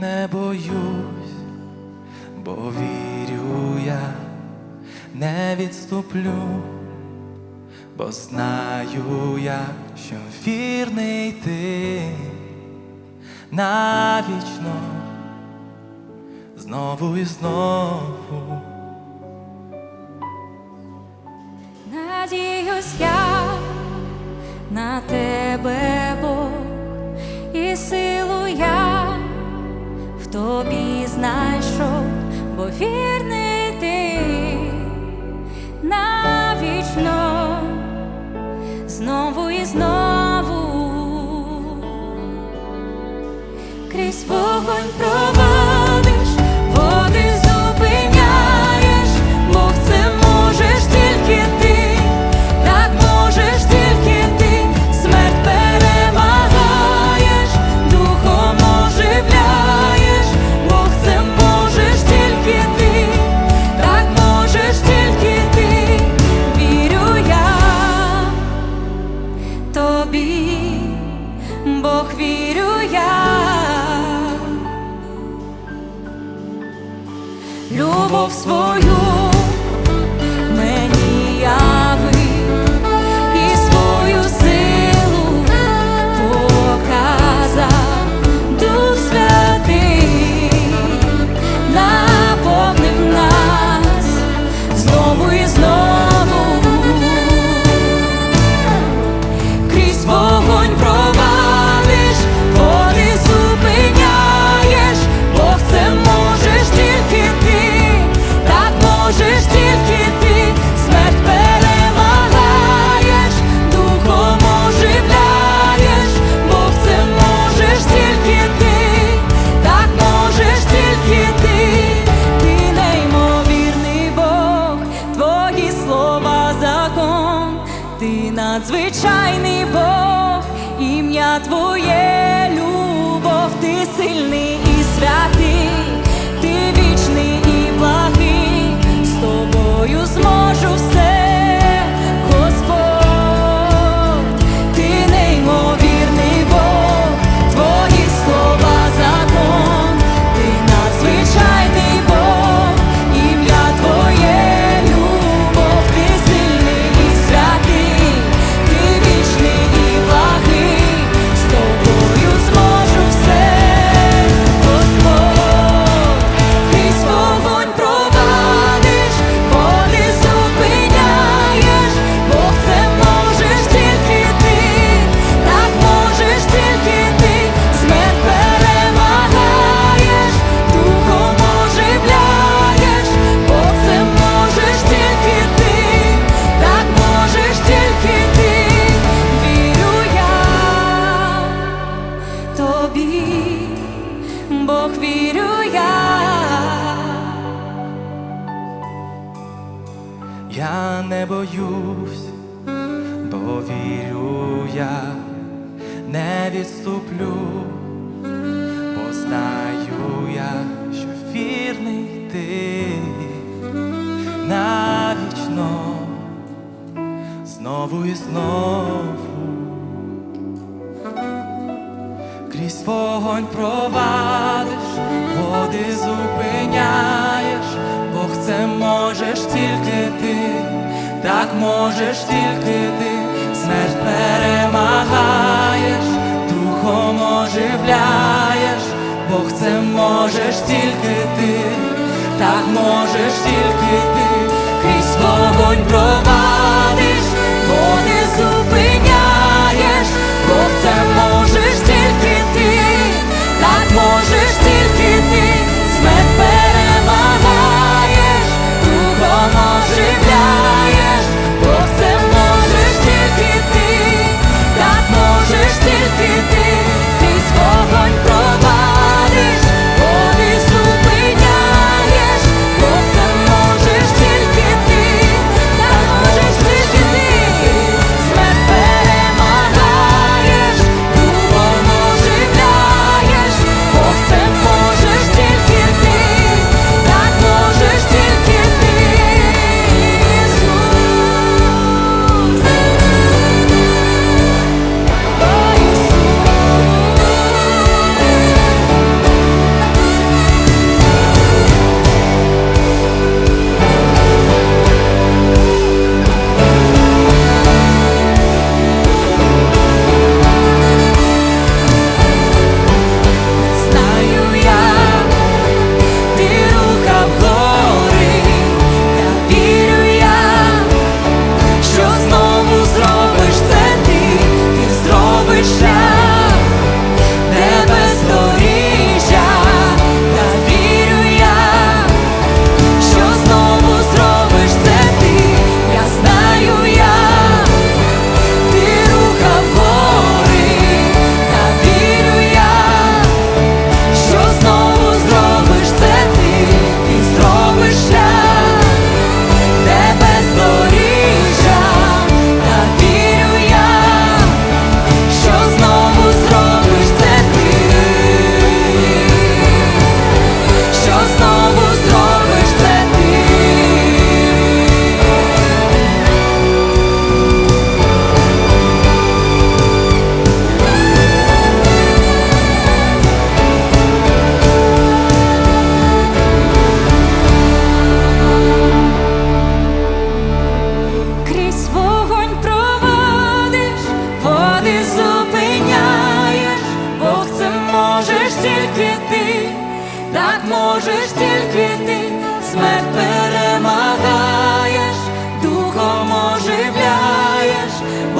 не боюсь, бо вірю я, не відступлю, бо знаю я, що вірний ти навічно, знову і знову. Надіюсь я на тебе. тобі знайшов, бо вір. любов свою. надзвичайний Бог, ім'я Твоє любов, ти сильний і святий. я не боюсь, бо вірю я, не відступлю, бо знаю я, що вірний ти навічно знову і знову крізь вогонь провадиш, води зупиняєш це можеш тільки ти, так можеш тільки ти, смерть перемагаєш, духом оживляєш, Бог це можеш тільки ти, так можеш тільки ти, крізь вогонь провадиш.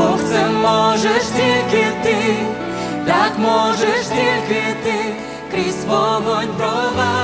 Друг, це можеш тільки ти, так можеш тільки ти крізь вогонь прова.